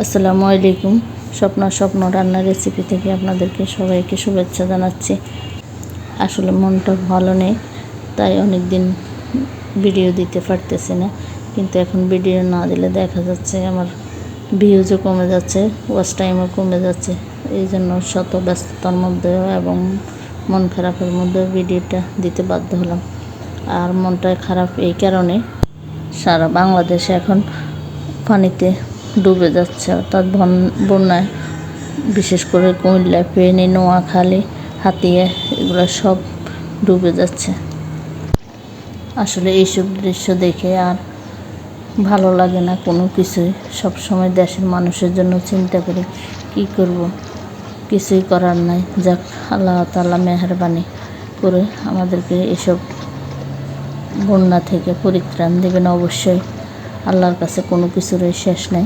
আসসালামু আলাইকুম। স্বপ্ন স্বপ্ন রান্নার রেসিপি থেকে আপনাদেরকে সবাইকে শুভেচ্ছা জানাচ্ছি। আসলে মনটা ভালো নেই, তাই অনেক দিন ভিডিও দিতে পারতেছি না। কিন্তু এখন ভিডিও না দিলে দেখা যাচ্ছে আমার ভিউজও কমে যাচ্ছে ওয়াচ টাইমও কমে যাচ্ছে। এই জন্য শত ব্যস্ততার মধ্যে এবং মন খারাপের মধ্যে ভিডিওটা দিতে বাধ্য হলাম। আর মনটা খারাপ এই কারণে সারা বাংলাদেশে এখন পানিতে ডুবে যাচ্ছে, অর্থাৎ বন- বন্যায়, বিশেষ করে কুমিল্লা, ফেনী, নোয়াখালী, হাতিয়া, এগুলো সব ডুবে যাচ্ছে। আসলে এইসব দৃশ্য দেখে আর ভালো লাগে না কোনো কিছুই। সব সময় দেশের মানুষের জন্য চিন্তা করি, কি করব? কিছুই করার নাই। যাক, আল্লাহ তাআলা মেহরবানি করে আমাদেরকে এসব বন্যা থেকে পরিত্রাণ দেবেন। অবশ্যই আল্লাহর কাছে কোনো কিছুরই শেষ নেই।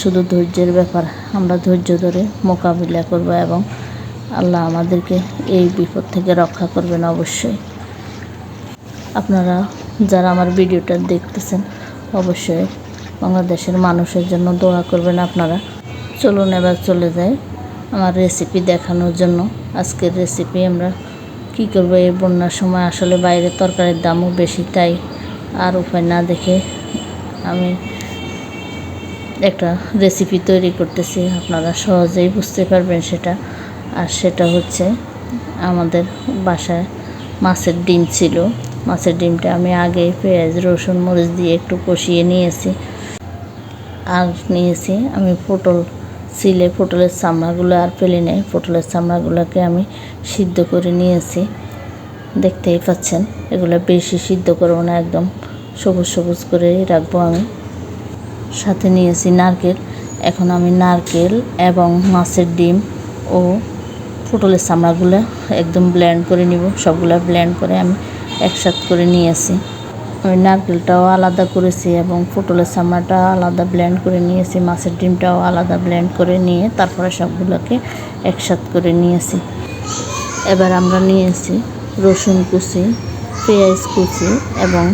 শুধু ধৈর্যের ব্যাপার, আমরা ধৈর্য ধরে মোকাবিলা করব এবং আল্লাহ আমাদেরকে এই বিপদ থেকে রক্ষা করবেন অবশ্যই। আপনারা যারা আমার ভিডিওটা দেখতেছেন, অবশ্যই বাংলাদেশের মানুষের জন্য দোয়া করবেন আপনারা। চলুন এবার চলে যাই আমার রেসিপি দেখানোর জন্য। আজকের রেসিপি আমরা কি করব এই বন্যার সময়? আসলে বাইরে তরকারির দামও বেশি, তাই আর উপায় না দেখে আমি একটা রেসিপি তৈরি করতেছি। আপনারা সহজেই বুঝতে পারবেন সেটা। আর সেটা হচ্ছে আমাদের বাসায় মাছের ডিম ছিল। মাছের ডিমটা আমি আগে পেঁয়াজ, রসুন, মরিচ দিয়ে একটু কষিয়ে নিয়েছি। আর নিয়েছি আমি পটল সিলে পটলের চামড়াগুলো আর ফেলে নেই। পটলের চামড়াগুলোকে আমি সিদ্ধ করে নিয়েছি। দেখতেই পাচ্ছেন, এগুলো বেশি সিদ্ধ করব না, একদম সবুজ সবুজ করে রাখব আমি। সাথে নিয়েছি নারকেল। এখন আমি নারকেল এবং মাছের ডিম ও পটলের চামড়াগুলো একদম ব্লেন্ড করে নিব। সবগুলো ব্লেন্ড করে আমি একসাথ করে নিয়েছি। আমি নারকেলটাও আলাদা করেছি এবং পটলের চামড়াটা আলাদা ব্লেন্ড করে নিয়েছি, মাছের ডিমটাও আলাদা ব্লেন্ড করে নিয়ে তারপরে সবগুলোকে একসাথ করে নিয়েছি। এবার আমরা নিয়েছি রসুন কুচি, পেঁয়াজ কুচি এবং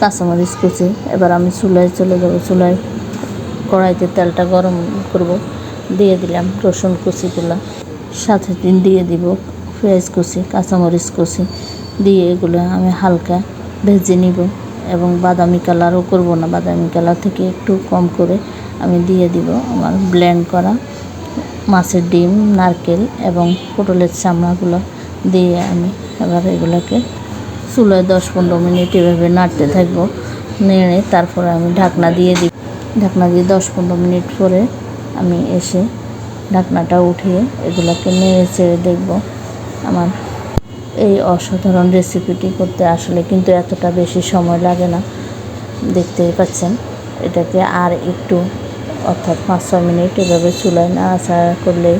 কাঁচামরিচ কুচি এবার আমি চুলায় চলে যাব, চুলায় কড়াইতে তেলটা গরম করব, দিয়ে দিলাম রসুন কুচিগুলো। সাথে দিন দিয়ে দিব পেঁয়াজ কুচি, কাঁচামরিচ কুচি। দিয়ে এগুলো আমি হালকা ভেজে নিব এবং বাদামি কালারও করব না, বাদামি কালার থেকে একটু কম করে আমি দিয়ে দিব আমার ব্লেন্ড করা মাছের ডিম, নারকেল এবং পটলের চামড়াগুলো দিয়ে আমি এবার এগুলোকে চুলায় দশ পনেরো মিনিট এভাবে নাড়তে থাকব। নেড়ে তারপরে আমি ঢাকনা দিয়ে দিই। ঢাকনা দিয়ে দশ পনেরো মিনিট পরে আমি এসে ঢাকনাটা উঠিয়ে এগুলোকে নেড়ে চেড়ে দেখব। আমার এই অসাধারণ রেসিপিটি করতে আসলে কিন্তু এতটা বেশি সময় লাগে না। দেখতেই পাচ্ছেন, এটাকে আর একটু অর্থাৎ পাঁচ ছ মিনিট এভাবে চুলায় নাড়াচাড়া করলে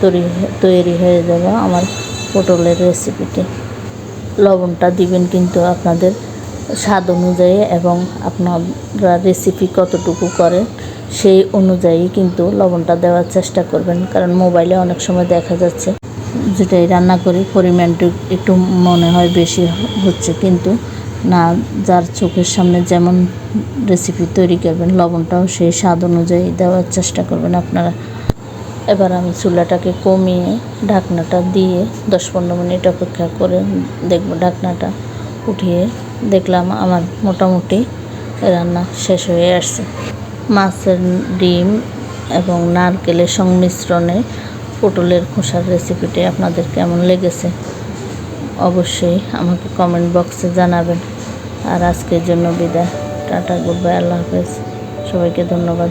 তৈরি তৈরি হয়ে যাবে আমার পটলের রেসিপিটি। লবণটা দিবেন কিন্তু আপনাদের স্বাদ অনুযায়ী এবং আপনারা রেসিপি কতটুকু করেন সেই অনুযায়ী কিন্তু লবণটা দেওয়ার চেষ্টা করবেন। কারণ মোবাইলে অনেক সময় দেখা যাচ্ছে যেটাই রান্না করি, পরিমাণটা একটু মনে হয় বেশি হচ্ছে কিন্তু না, যার চোখের সামনে যেমন রেসিপি তৈরি করবেন, লবণটাও সেই স্বাদ অনুযায়ী দেওয়ার চেষ্টা করবেন আপনারা। এবার আমি চুলাটাকে কমিয়ে ঢাকনাটা দিয়ে দশ পনেরো মিনিট অপেক্ষা করে দেখব ঢাকনাটা উঠিয়ে দেখলাম আমার মোটামুটি রান্না শেষ হয়ে আসছে। মাছের ডিম এবং নারকেলের সংমিশ্রণে পটলের খোসার রেসিপিটি আপনাদের কেমন লেগেছে অবশ্যই আমাকে কমেন্ট বক্সে জানাবেন। আর আজকের জন্য বিদায়। টাটা গুড বাই আল্লাহ হাফেজ। সবাইকে ধন্যবাদ।